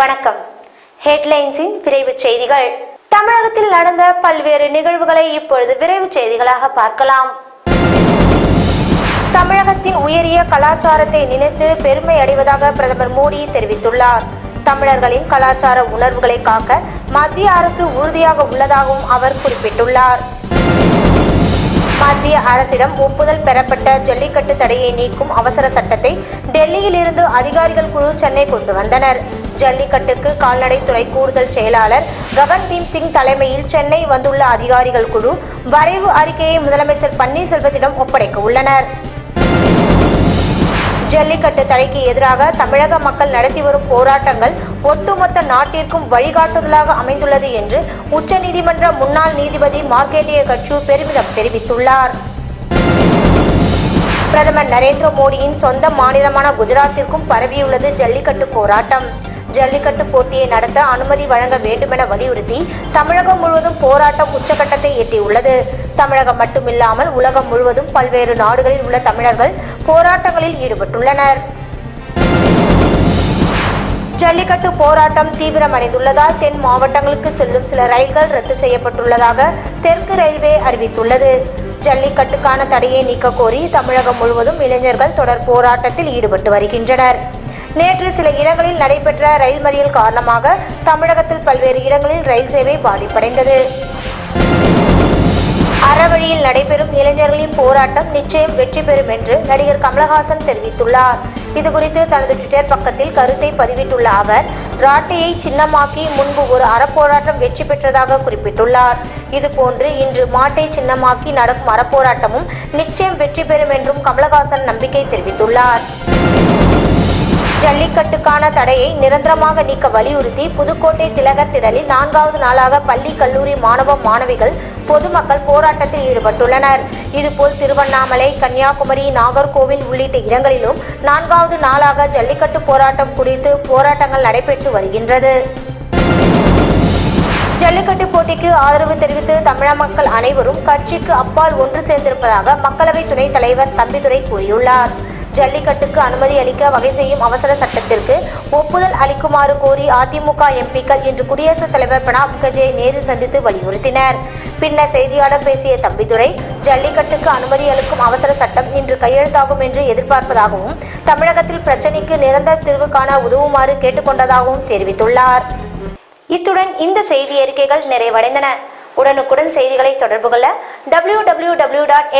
வணக்கம். ஹெட்லைன்ஸின் விரைவு செய்திகள். தமிழகத்தில் நடந்த பல்வேறு நிகழ்வுகளை இப்பொழுது விரைவு செய்திகளாக பார்க்கலாம். தமிழகத்தின் உயரிய கலாச்சாரத்தை நினைத்து பெருமை அடைவதாக பிரதமர் மோடி தெரிவித்துள்ளார். தமிழர்களின் கலாச்சார உணர்வுகளை காக்க மத்திய அரசு உறுதியாக உள்ளதாகவும் அவர் குறிப்பிட்டுள்ளார். மத்திய அரசிடம் ஒப்புதல் பெறப்பட்ட ஜல்லிக்கட்டு தடையை நீக்கும் அவசர சட்டத்தை டெல்லியில் இருந்து அதிகாரிகள் குழு சென்னை கொண்டு வந்தனர். ஜல்லிக்கட்டுக்கு கால்நடைத்துறை கூடுதல் செயலாளர் ககன்தீப் சிங் தலைமையில் சென்னை வந்துள்ள அதிகாரிகள் குழு வரைவு அறிக்கையை முதலமைச்சர் பன்னீர்செல்வத்திடம் ஒப்படைக்க உள்ளனர். ஜல்லிக்கட்டு தடைக்கு எதிராக தமிழக மக்கள் நடத்தி வரும் போராட்டங்கள் ஒட்டுமொத்த நாட்டிற்கும் வழிகாட்டுதலாக அமைந்துள்ளது என்று உச்சநீதிமன்ற முன்னாள் நீதிபதி மார்க்கேட்டிய கட்சு பெருமிதம் தெரிவித்துள்ளார். பிரதமர் நரேந்திர மோடியின் சொந்த மாநிலமான குஜராத்திற்கும் பரவியுள்ளது ஜல்லிக்கட்டு போராட்டம். ஜல்லிக்கட்டு போட்டியை நடத்த அனுமதி வழங்க வேண்டுமென வலியுறுத்தி தமிழகம் முழுவதும் போராட்டம் உச்சகட்டத்தை எட்டியுள்ளது. தமிழகம் மட்டுமில்லாமல் உலகம் முழுவதும் பல்வேறு நாடுகளில் உள்ள தமிழர்கள் போராட்டங்களில் ஈடுபட்டுள்ளனர். ஜல்லிக்கட்டு போராட்டம் தீவிரமடைந்துள்ளதால் தென் மாவட்டங்களுக்கு செல்லும் சில ரயில்கள் ரத்து செய்யப்பட்டுள்ளதாக தெற்கு ரயில்வே அறிவித்துள்ளது. ஜல்லிக்கட்டுக்கான தடையை நீக்க கோரி தமிழகம் முழுவதும் இளைஞர்கள் தொடர் போராட்டத்தில் ஈடுபட்டு வருகின்றனர். நேற்று சில இடங்களில் நடைபெற்ற ரயில் மறியல் காரணமாக தமிழகத்தில் பல்வேறு இடங்களில் ரயில் சேவை பாதிப்படைந்தது. அறவழியில் நடைபெறும் இளைஞர்களின் போராட்டம் நிச்சயம் வெற்றி பெறும் என்று நடிகர் கமலஹாசன் தெரிவித்துள்ளார். இதுகுறித்து தனது ட்விட்டர் பக்கத்தில் கருத்தை பதிவிட்டுள்ள அவர் ராட்டையை சின்னமாக்கி முன்பு ஒரு அறப்போராட்டம் வெற்றி பெற்றதாக குறிப்பிட்டுள்ளார். இதுபோன்று இன்று மாட்டை சின்னமாக்கி நடக்கும் அறப்போராட்டமும் நிச்சயம் வெற்றி பெறும் என்றும் கமலஹாசன் நம்பிக்கை தெரிவித்துள்ளார். ஜல்லிக்கட்டுக்கான தடையை நிரந்தரமாக நீக்க வலியுறுத்தி புதுக்கோட்டை திலகர் திடலில் நான்காவது நாளாக பள்ளி கல்லூரி மாணவ மாணவிகள் பொதுமக்கள் போராட்டத்தில் ஈடுபட்டுள்ளனர். இதுபோல் திருவண்ணாமலை கன்னியாகுமரி நாகர்கோவில் உள்ளிட்ட இடங்களிலும் நான்காவது நாளாக ஜல்லிக்கட்டு போராட்டம் குறித்து போராட்டங்கள் நடைபெற்று வருகின்றது. ஜல்லிக்கட்டு போட்டிக்கு ஆதரவு தெரிவித்து தமிழக மக்கள் அனைவரும் கட்சிக்கு அப்பால் ஒன்று சேர்ந்திருப்பதாக மக்களவை துணைத் தலைவர் தம்பிதுரை கூறியுள்ளார். ஜல்லிக்கட்டுக்கு அனுமதி அளிக்க வகை செய்யும் அவசர சட்டத்திற்கு ஒப்புதல் அளிக்குமாறு கோரி அதிமுக எம்பிக்கள் இன்று குடியரசுத் தலைவர் பிரணாப் முகர்ஜியை நேரில் சந்தித்து வலியுறுத்தினர். பின்னர் செய்தியாளர் பேசிய தம்பிதுரை ஜல்லிக்கட்டுக்கு அனுமதி அளிக்கும் அவசர சட்டம் இன்று கையெழுத்தாகும் என்று எதிர்பார்ப்பதாகவும் தமிழகத்தில் பிரச்சினைக்கு நிரந்தர தீர்வு காண உதவுமாறு கேட்டுக்கொண்டதாகவும் தெரிவித்துள்ளார். இத்துடன் இந்த செய்தி அறிக்கைகள் நிறைவடைந்தன. உடனுக்குடன் செய்திகளை தொடர்பு கொள்ள W W W dot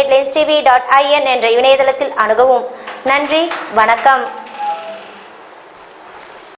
dot IN என்ற இணையதளத்தில் அணுகவும். நன்றி வணக்கம்.